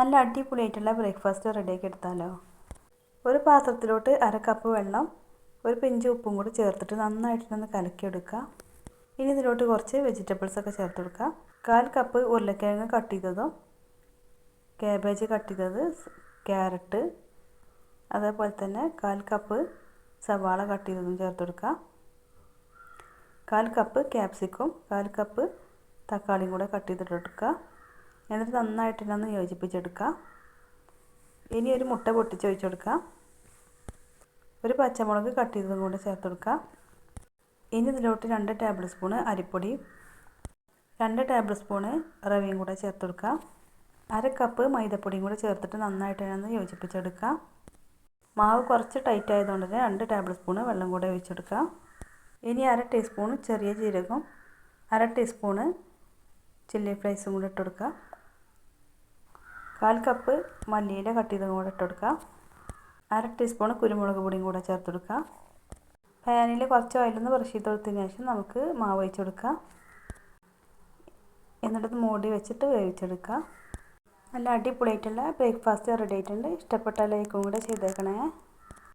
നല്ല അടിപൊളിയായിട്ടുള്ള ബ്രേക്ക്ഫാസ്റ്റ് റെഡിയാക്കി എടുത്താലോ? ഒരു പാത്രത്തിലോട്ട് അര കപ്പ് വെള്ളം ഒരു പിഞ്ച് ഉപ്പും കൂടി ചേർത്തിട്ട് നന്നായിട്ടൊന്ന് കലക്കിയെടുക്കുക. ഇനി ഇതിലോട്ട് കുറച്ച് വെജിറ്റബിൾസ് ഒക്കെ ചേർത്ത് കൊടുക്കുക കാൽ കപ്പ് ഉരുളക്കിഴങ്ങ് കട്ട് ചെയ്തതും കാബേജ് കട്ട് ചെയ്തത് ക്യാരറ്റ് അതേപോലെ തന്നെ കാൽ കപ്പ് സവാള കട്ട് ചെയ്തതും ചേർത്ത് കൊടുക്കുക കാൽ കപ്പ് ക്യാപ്സിക്കും കാൽ കപ്പ് തക്കാളിയും കൂടെ കട്ട് ചെയ്തിട്ട് എടുക്കുക. എന്നിട്ട് നന്നായിട്ട് ഒന്ന് യോജിപ്പിച്ചെടുക്കുക ഇനി ഒരു മുട്ട പൊട്ടിച്ച് ഒരു പച്ചമുളക് കട്ട് ചെയ്തതും കൂടെ ചേർത്ത് കൊടുക്കുക ഇനി ഇതിലോട്ട് രണ്ട് ടേബിൾ സ്പൂണ് അരിപ്പൊടി രണ്ട് ടേബിൾ സ്പൂണ് റവയും കൂടെ ചേർത്ത് കൊടുക്കുക അര കപ്പ് മൈദപ്പൊടിയും കൂടെ ചേർത്തിട്ട് നന്നായിട്ട് ഒന്ന് യോജിപ്പിച്ചെടുക്കുക മാവ് കുറച്ച് ടൈറ്റ് ആയതുകൊണ്ട് തന്നെ രണ്ട് ടേബിൾ സ്പൂണ് വെള്ളം കൂടെ ഒഴിച്ചെടുക്കുക ഇനി അര ടീസ്പൂൺ ചെറിയ ജീരകം അര ടീസ്പൂണ് ചില്ലി ഫ്ലേക്സും കൂടെ ഇട്ട് കൊടുക്കുക കാൽ കപ്പ് മല്ലിയില കട്ട് ചെയ്തും കൂടെ ഇട്ട് കൊടുക്കുക. അര ടീസ്പൂൺ കുരുമുളക് പൊടിയും കൂടെ ചേർത്ത് കൊടുക്കുക. പാനിൽ കുറച്ച് ഓയിലൊന്ന് ബ്രഷ് ചെയ്ത് കൊടുത്തതിന് ശേഷം നമുക്ക് മാവ് ഒഴിച്ച് കൊടുക്കുക. എന്നിട്ട് മൂടി വെച്ചിട്ട് വേവിച്ചെടുക്കുക നല്ല അടിപൊളിയായിട്ടുള്ള ബ്രേക്ക്ഫാസ്റ്റ് റെഡി ആയിട്ടുണ്ട്. ഇഷ്ടപ്പെട്ട ലൈക്കും കൂടെ ചെയ്തേക്കണേ.